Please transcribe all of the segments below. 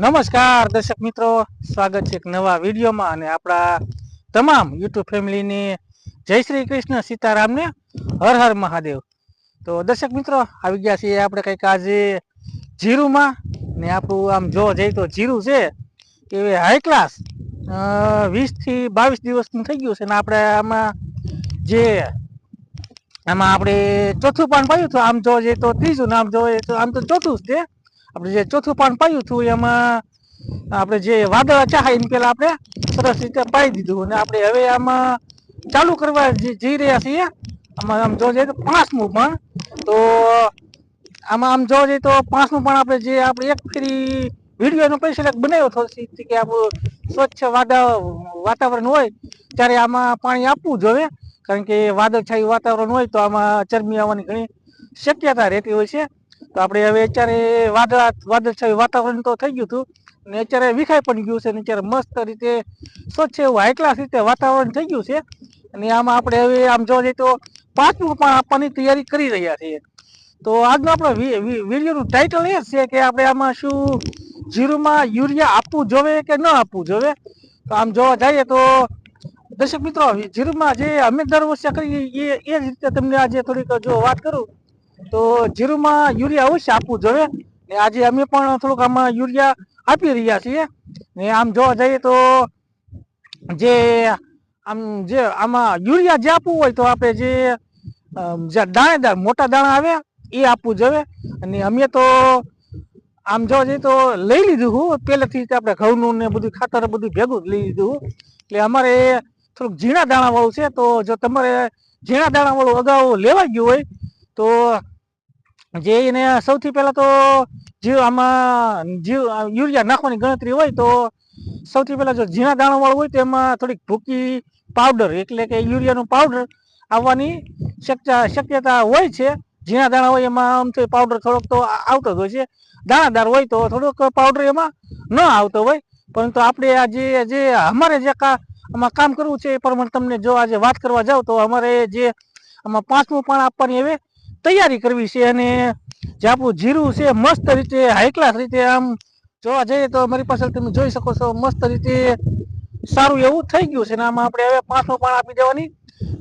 નમસ્કાર, દર્શક મિત્રો. સ્વાગત છે એક નવા વિડીયોમાં અને આપણા તમામ યુટ્યુબ ફેમિલીની જય શ્રી કૃષ્ણ સીતારામને હર હર મહાદેવ. તો દર્શક મિત્રો, આવી ગયા છીએ આપણે કંઈક આજે જીરુમાં. ને આપણું આમ જોવા જઈએ તો જીરું છે એ હાઈ ક્લાસ વીસથી બાવીસ દિવસનું થઈ ગયું છે ને આપણે આમાં જે, આમાં આપણે ચોથું પાન પાયું હતું. આમ જોવા જઈએ તો ત્રીજું ને આમ જઈએ તો આમ તો ચોથું જ છે. આપણે જે ચોથું પાન પાયું હતું, એમાં આપણે જે વાદળ ચાહે એમ પેલા આપણે સરસ રીતે પાઈ દીધું. અને આપણે હવે આમાં ચાલુ કરવા જઈ રહ્યા છીએ, આમાં આમ જોવા જઈએ તો પાંચમું પણ તો આમાં આમ જોવા જઈએ તો પાંચમું પણ આપણે જે આપણે એક ફેરી વિડીયોનો પૈસા સિલેક્ટ બનાવ્યો થોડી કે આપણું સ્વચ્છ વાદા વાતાવરણ હોય, ત્યારે આમાં પાણી આપવું જોઈએ કારણ કે વાદળછાયું વાતાવરણ હોય તો આમાં ચરબી આવવાની ઘણી શક્યતા રહેતી હોય છે. તો આપણે હવે અત્યારે વાદળ વાદળછાયું વાતાવરણ તો થઈ ગયું હતું, ને અત્યારે વિખાઈ પણ ગયું છે ને અત્યારે મસ્ત રીતે સ્વચ્છ એવું હાઈ ક્લાસ રીતે વાતાવરણ થઈ ગયું છે. અને આમાં આપણે હવે આમ જોવા જઈએ તો પાંચમું પણ આપવાની તૈયારી કરી રહ્યા છીએ. તો આજનો આપણો વિડીયોનું ટાઇટલ એ છે કે આપણે આમાં શું જીરુમાં યુરિયા આપવું જોવે કે ન આપવું જોવે? તો આમ જોવા જઈએ તો દર્શક મિત્રો, જીરુમાં જે અમે દર વર્ષે કરીએ એ એ જ રીતે તમને આજે થોડીક જો વાત કરું. તો જીરુમાં યુરિયા અવશ્ય આપવું જોઈએ. ને આજે અમે પણ થોડુંક આમાં યુરિયા આપી રહ્યા છીએ. ને આમ જોવા જઈએ તો જે આમ જે આમાં યુરિયા જે આપવું હોય તો આપણે જે દાણેદાર, મોટા દાણા આવે, એ આપવું જોઈએ. અને અમે તો આમ જોવા જઈએ તો લઈ લીધું હું. પહેલેથી આપણે ઘઉંનું ને બધું ખાતર બધું ભેગું લઈ લીધું. એટલે અમારે થોડુંક ઝીણા દાણાવાળું છે. તો જો તમારે ઝીણા દાણાવાળું અગાઉ લેવા ગયું હોય તો જે એને સૌથી પહેલાં તો જીવ આમાં જીવ યુરિયા નાખવાની ગણતરી હોય તો સૌથી પહેલાં જો ઝીણા દાણાવાળું હોય તો એમાં થોડીક ભૂકી પાવડર એટલે કે યુરિયાનું પાવડર આવવાની શક્યતા હોય છે. ઝીણા દાણા હોય એમાં આમ તો પાવડર થોડોક તો આવતો જ હોય છે. દાણાદાર હોય તો થોડોક પાવડર એમાં ન આવતો હોય. પરંતુ આપણે આજે જે અમારે જે આમાં કામ કરવું છે એ પ્રમાણે તમને જો આજે વાત કરવા જાવ તો અમારે જે આમાં પાંચમું પણ આપવાની હવે તૈયારી કરવી છે અને જે આપણું જીરું છે, મસ્ત રીતે હાઈ ક્લાસ રીતે આમ જોવા જઈએ તો મારી પાસે તમે જોઈ શકો છો, મસ્ત રીતે સારું એવું થઈ ગયું છે ને આમાં આપણે હવે પાંચમું પણ આપી દેવાની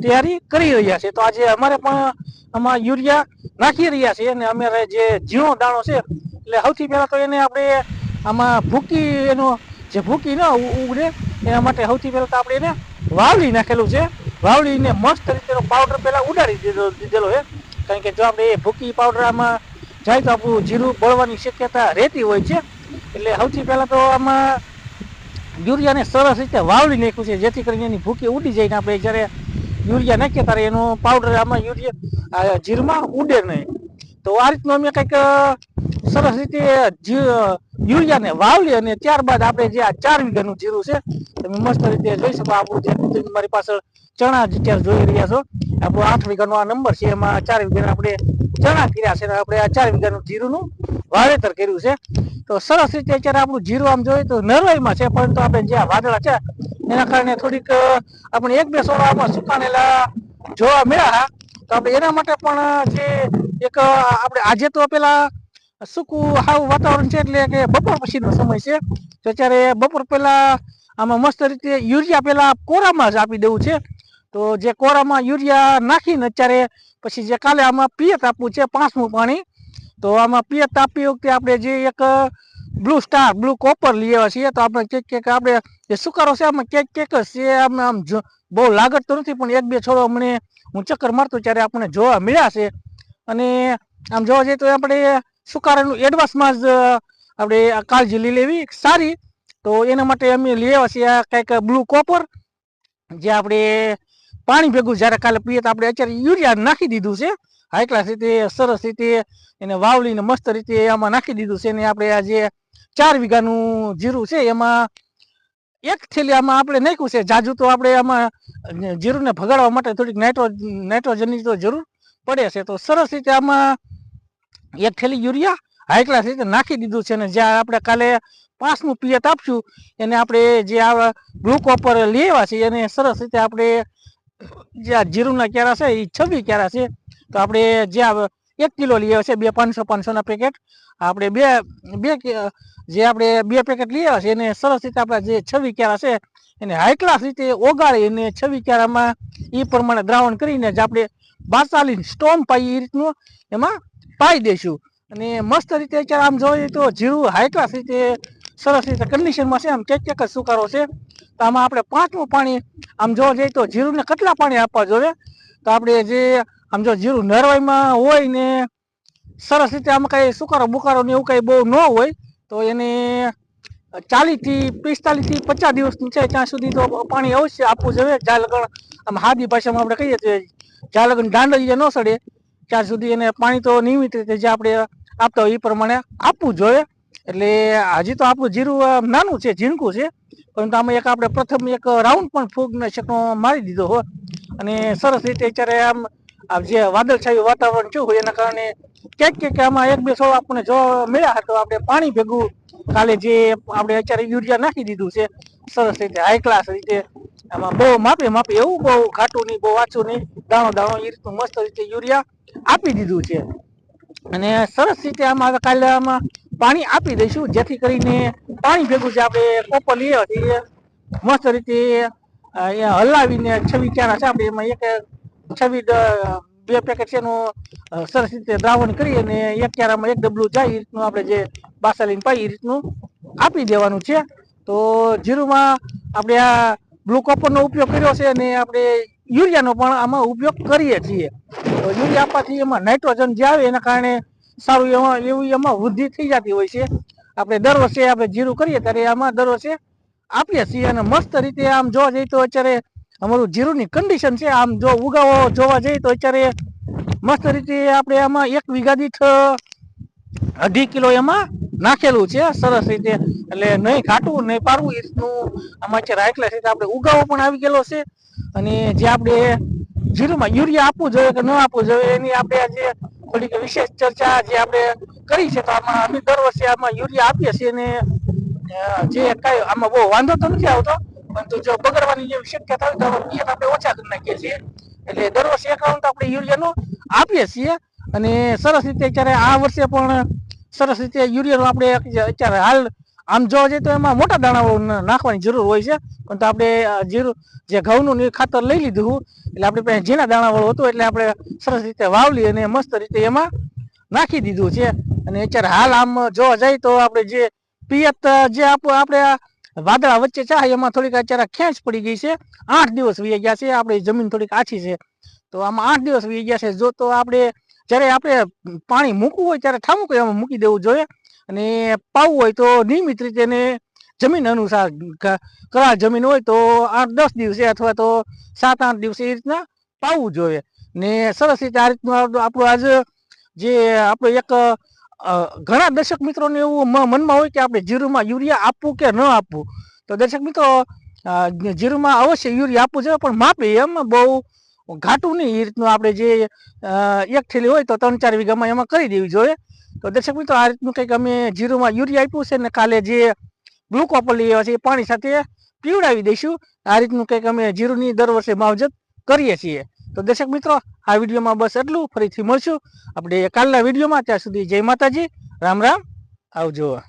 તૈયારી કરી રહ્યા છે. તો આજે અમારે પણ આમાં યુરિયા નાખી રહ્યા છે અને અમારે જે ઝીણો દાણો છે, એટલે સૌથી પહેલાં તો એને આપણે આમાં ભૂકી એનો જે ભૂકી ન ઉગડે એના માટે સૌથી પહેલાં તો આપણે એને વાવલી નાખેલું છે. વાવલીને મસ્ત રીતેનો પાવડર પહેલાં ઉડાડી દીધો, દીધેલો છે. કારણ કે જો આપણે એ ભૂકી પાવડરમાં જાય તો આપણું જીરું બળવાની શક્યતા રહેતી હોય છે. એટલે સૌથી પહેલાં તો આમાં યુરિયાને સરસ રીતે વાવડી નાખ્યું છે, જેથી કરીને એની ભૂકી ઉડી જાય ને આપણે જ્યારે યુરિયા નાખીએ ત્યારે એનો પાવડર આમાં યુરિયા જીરમાં ઉડે નહીં. તો આ રીતનું અમે કંઈક સરસ રીતે યુરિયાને વાવલી અને ત્યારબાદ આપણે જે આ ચાર વીઘાનું જીરું છે, તમે મસ્ત રીતે જોઈ શકો. આપણું જે મારી પાછળ ચણા અત્યારે જોઈ રહ્યા છો. આપણો આઠ વીઘાનો આ નંબર છે, એમાં ચાર વીઘાના આપણે ચણા કર્યા છે આપણે આ ચાર વીઘાનું જીરુંનું વાવેતર કર્યું છે. તો સરસ રીતે અત્યારે આપણું જીરું આમ જોઈએ તો નરવાઈમાં છે, પરંતુ આપણે જે વાદળા છે, એના કારણે થોડીક આપણે એક બે સોળા આમાં સુકાનેલા જોવા મળ્યા તો આપણે એના માટે પણ જે એક આપણે આજે તો પેલા સૂકું સાવ વાતાવરણ છે, એટલે કે બપોર પછીનો સમય છે. તો અત્યારે બપોર પહેલા આમાં મસ્ત રીતે યુરિયા પહેલા કોરામાં જ આપી દેવું છે. તો જે કોરામાં યુરિયા નાખીને અત્યારે પછી જે કાલે આમાં પિયત આપવું છે પાંચમું પાણી, તો આમાં પિયત આપતી વખતે આપણે જે એક બ્લુ સ્ટાર બ્લુ કોપર લઈ આવ્યા છીએ, તો આપણે ક્યાંક ક્યાંક આપણે જે સુકારો છે આમાં ક્યાંક ક્યાંક છે, આમ આમ બહુ લાગત તો નથી, પણ એક બે છોડો અમને હું ચક્કર મારતો ત્યારે આપણને જોવા મળ્યા છે. અને આમ જોવા જઈએ તો આપણે સુકારાનું એડવાન્સમાં જ આપણે કાળજી લઈ લેવી, સારી. તો એના માટે અમે લઈ આવ્યા છીએ આ કંઈક બ્લુ કોપર જે આપણે પાણી ભેગું જ્યારે કાલે પીએ તો આપણે અત્યારે યુરિયા નાખી દીધું છે. હાઈ ક્લાસ રીતે સરસ રીતે એને વાવલીને મસ્ત રીતે આમાં નાખી દીધું છે. ને આપણે આ જે ચાર વીઘાનું જીરું છે, એમાં એક થેલી આમાં આપણે નાખ્યું છે. જાજુ તો આપણે આમાં જીરુંને ભગાડવા માટે થોડીક નાઇટ્રો, નાઇટ્રોજનની તો જરૂર પડે છે. તો સરસ રીતે આમાં એક થેલી યુરિયા હાઈ ક્લાસ રીતે નાખી દીધું છે. અને જ્યાં આપણે કાલે પાંચમું પિયત આપશું, એને આપણે જે આ બ્લુ કોપર લેવા છે, એને સરસ રીતે આપણે જે આ જીરુના કેરા છે એ છવ્વી કેરા છે. તો આપણે જે એક કિલો લઈએ છે, બે પાંચસો પાંચસોના પેકેટ આપણે બે બે જે આપણે બે પેકેટ લઈ આવ્યા છે, એને સરસ રીતે આપણા જે છવ્વી કેરા છે, એને હાઈ રીતે ઓગાળી અને છવ્વી કેરામાં એ પ્રમાણે દ્રાવણ કરીને જે આપણે બારતાલીસ સ્ટોમ પાઈ એ રીતનું એમાં પાઈ દઈશું. અને મસ્ત રીતે અત્યારે આમ જોઈએ તો જીરું હાઈ રીતે સરસ રીતે કન્ડિશનમાં છે, આમ ચેક ચેક જ સુકારો છે. તો આમાં આપણે પાંચમું પાણી, આમ જોવા જઈએ તો જીરુંને કેટલા પાણી આપવા જોઈએ? તો આપણે જે, આમ જો જીરું નરવાઈમાં હોય ને સરસ રીતે આમાં કાંઈ સુકારો બુકારો ને એવું કાંઈ બહુ ન હોય, તો એને ચાલીસથી પિસ્તાલીસથી પચાસ દિવસ છે ત્યાં સુધી તો પાણી અવશ્ય આપવું જોઈએ. જ્યાં લગન આમ હાદી ભાષામાં આપણે કહીએ છીએ, જ્યાં લગન દાંડો ન સડે, ત્યાં સુધી એને પાણી તો નિયમિત રીતે જે આપણે આપતા હોય એ પ્રમાણે આપવું જોઈએ. એટલે હજી તો આપણું જીરું નાનું છે, ઝીણકું છે. પરંતુ આમાં એક આપણે પ્રથમ એક રાઉન્ડ પણ ફૂગનાશકનો મારી દીધો હો. અને સરસ રીતે અત્યારે આમ જે વાદળછાયું વાતાવરણ થયું એના કારણે ક્યાંક ક્યાંક આમાં એક બે છોડ આપણને જો મળ્યા હતા આપણે પાણી ભેગું કાલે જે આપણે અત્યારે યુરિયા નાખી દીધું છે, સરસ રીતે હાઈ ક્લાસ રીતે. આમાં બહુ માપે માપે એવું બહુ ઘાટું નહીં, બહુ વાંચું નહીં, દાણો દાણો એ રીતનું મસ્ત રીતે યુરિયા આપી દીધું છે. અને સરસ રીતે આમાં કાલે આમાં પાણી આપી દઈશું, જેથી કરીને પાણી ભેગું જે આપણે કોપર લઈએ છીએ, મસ્ત રીતે એ હલાવીને છવી ચારા છે આપણે એમાં એક છવી બે પેકેટ છે એનું સરસ રીતે દ્રાવણ કરી અને એક ક્યારામાં એક ડબલું જાય, એ રીતનું આપણે જે બાસાલીને પાઈ એ રીતનું આપી દેવાનું છે. તો જીરુમાં આપણે આ બ્લુ કોપરનો ઉપયોગ કર્યો છે અને આપણે યુરિયાનો પણ આમાં ઉપયોગ કરીએ છીએ. તો યુરિયા આપવાથી એમાં નાઇટ્રોજન જે આવે એના કારણે સારું એમાં એવું એમાં વૃદ્ધિ થઈ જતી હોય છે. આપણે દર વર્ષે આપણે જીરું કરીએ ત્યારે આમાં દર વર્ષે આપીએ છીએ અને મસ્ત રીતે આમ જોવા જઈએ તો અત્યારે અમારું જીરુંની કન્ડિશન છે. આમ જો ઉગાવો જોવા જઈએ તો અત્યારે મસ્ત રીતે આપણે આમાં એક વીઘા દીઠ અઢી કિલો એમાં નાખેલું છે. સરસ રીતે એટલે નહીં ખાટવું નહીં પારવું એ આમાં અત્યારે રાખેલા છે આપણે ઉગાવો પણ આવી ગયેલો છે. અને જે આપણે જીરુમાં યુરિયા આપવું જોઈએ કે ન આપવું જોઈએ, એની આપણે આજે થોડીક વિશેષ ચર્ચા જે આપણે કરી છે. તો આમાં અમે દર વર્ષે આમાં યુરિયા આપીએ છીએ અને જે કઈ આમાં બહુ વાંધો તો નથી આવતો, પરંતુ જો બગડવાની જેવી શક્યતા હોય તો પિયત આપણે ઓછા કરી નાખીએ છીએ. એટલે દર વર્ષે એક રાઉન્ડ આપણે યુરિયાનો આપીએ છીએ. અને સરસ રીતે અત્યારે આ વર્ષે પણ સરસ રીતે યુરિયાનો આપણે અત્યારે હાલ આમ જોવા જઈએ તો એમાં મોટા દાણા નાખવાની જરૂર હોય છે. પણ તો આપણે જીરું, જે ઘઉંનું ખાતર લઈ લીધું એટલે આપણે પાસે ઝીણા દાણાવાળું હતું, એટલે આપણે સરસ રીતે વાવલી અને મસ્ત રીતે એમાં નાખી દીધું છે. અને અત્યારે હાલ આમ જોવા જઈએ તો આપણે જે પિયત જે આપ- આપણે વાદળા વચ્ચે છે એમાં થોડીક અત્યારે ખેંચ પડી ગઈ છે. આઠ દિવસ વી ગયા છે, આપણી જમીન થોડીક આછી છે. તો આમાં આઠ દિવસ વી ગયા છે. જો તો આપણે, જ્યારે આપણે પાણી મૂકવું હોય, ત્યારે ઠામુક એમાં મૂકી દેવું જોઈએ. અને પાવું હોય તો નિયમિત રીતે એને જમીન અનુસાર કરાર જમીન હોય તો આઠ દસ દિવસે અથવા તો સાત આઠ દિવસે એ રીતના પાવું જોઈએ. ને સરસ રીતે આ રીતનું આપણું આજ જે આપણે એક ઘણા દર્શક મિત્રોને એવું મનમાં હોય કે આપણે જીરુમાં યુરિયા આપવું કે ન આપવું. તો દર્શક મિત્રો જીરુમાં અવશ્ય યુરિયા આપવું જોઈએ, પણ માપે એમ બહુ ઘાટું નહીં. એ રીતનું આપણે જે એક થેલી હોય તો ત્રણ ચાર વીઘામાં એમાં કરી દેવી જોઈએ. તો દર્શક મિત્રો, આ રીતનું કંઈક અમે જીરુમાં યુરિયા આપ્યું છે ને કાલે જે ગ્લુકોપર લઈ આવ્યા છે એ પાણી સાથે પીવડાવી દઈશું. આ રીતનું કંઈક અમે જીરુની દર વર્ષે માવજત કરીએ છીએ. તો દર્શક મિત્રો, આ વિડીયોમાં બસ એટલું ફરીથી મળશું. આપણે કાલના વિડીયોમાં, ત્યાં સુધી જય માતાજી. રામ રામ. આવજો.